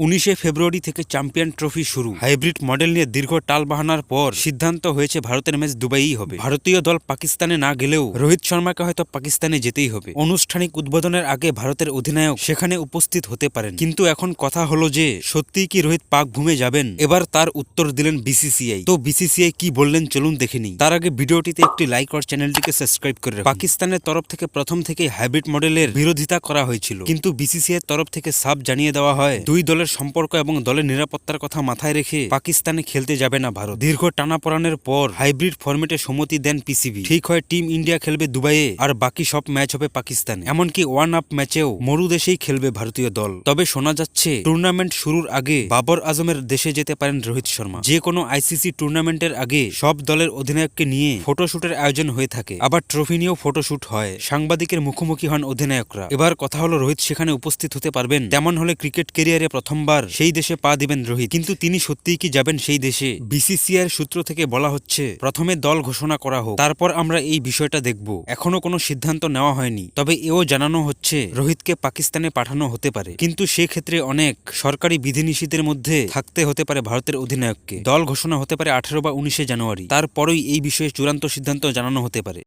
উনিশে ফেব্রুয়ারি থেকে champion trophy শুরু। হাইব্রিড মডেল নিয়ে দীর্ঘ টাল বাহানার পর সিদ্ধান্ত হয়েছে ভারতের ম্যাচ দুবাইই হবে। ভারতীয় দল পাকিস্তানে না গেলেও রোহিত শর্মাকে হয়তো পাকিস্তানে যেতেই হবে। আনুষ্ঠানিক উদ্বোধনের আগে ভারতের অধিনায়ক সেখানে উপস্থিত হতে পারেন। কিন্তু এখন কথা হলো যে, সত্যিই কি রোহিত পাক ভূমে যাবেন? এবার তার উত্তর দিলেন বিসিসিআই। তো বিসিসিআই কি বললেন চলুন দেখে নিই। তার আগে ভিডিওটিতে একটি লাইক আর চ্যানেলটিকে সাবস্ক্রাইব করে পাকিস্তানের তরফ থেকে প্রথম থেকেই হাইব্রিড মডেলের বিরোধিতা করা হয়েছিল। কিন্তু বিসিসিআই তরফ থেকে সাব জানিয়ে দেওয়া হয়, দুই দলের সম্পর্ক এবং দলের নিরাপত্তার কথা মাথায় রেখে পাকিস্তানে খেলতে যাবে না ভারত। দীর্ঘ টানাপোড়ানের পর হাইব্রিড ফরম্যাটে সম্মতি দেন পিসিবি। ঠিক হয় টিম ইন্ডিয়া খেলবে দুবাইয়ে আর বাকি সব ম্যাচ হবে পাকিস্তানে। এমনকি ওয়ান আপ ম্যাচেও মরু দেশেই খেলবে ভারতীয় দল। তবে শোনা যাচ্ছে, টুর্নামেন্ট শুরুর আগে বাবর আজমের দেশে যেতে পারেন রোহিত শর্মা। যে কোনো আইসিসি টুর্নামেন্টের আগে সব দলের অধিনায়ককে নিয়ে ফটোশুটের আয়োজন হয়ে থাকে। আবার ট্রফি নিয়েও ফটোশুট হয়। সাংবাদিকের মুখোমুখি হন অধিনায়করা। এবার কথা হলো রোহিত সেখানে উপস্থিত হতে পারবেন, তেমন হলে ক্রিকেট কেরিয়ারে প্রথমবার সেই দেশে পা দিবেন রোহিত। কিন্তু তিনি সত্যিই কি যাবেন সেই দেশে? বিসিসিআই সূত্র থেকে বলা হচ্ছে, প্রথমে দল ঘোষণা করা হোক, তারপর আমরা এই বিষয়টা দেখব। এখনও কোনো সিদ্ধান্ত নেওয়া হয়নি। তবে এও জানানো হচ্ছে, রোহিতকে পাকিস্তানে পাঠানো হতে পারে। কিন্তু সেক্ষেত্রে অনেক সরকারি বিধিনিষেধের মধ্যে থাকতে হতে পারে ভারতের অধিনায়ককে। দল ঘোষণা হতে পারে আঠারো বা উনিশে জানুয়ারি। তারপরেই এই বিষয়ে চূড়ান্ত সিদ্ধান্ত জানানো হতে পারে।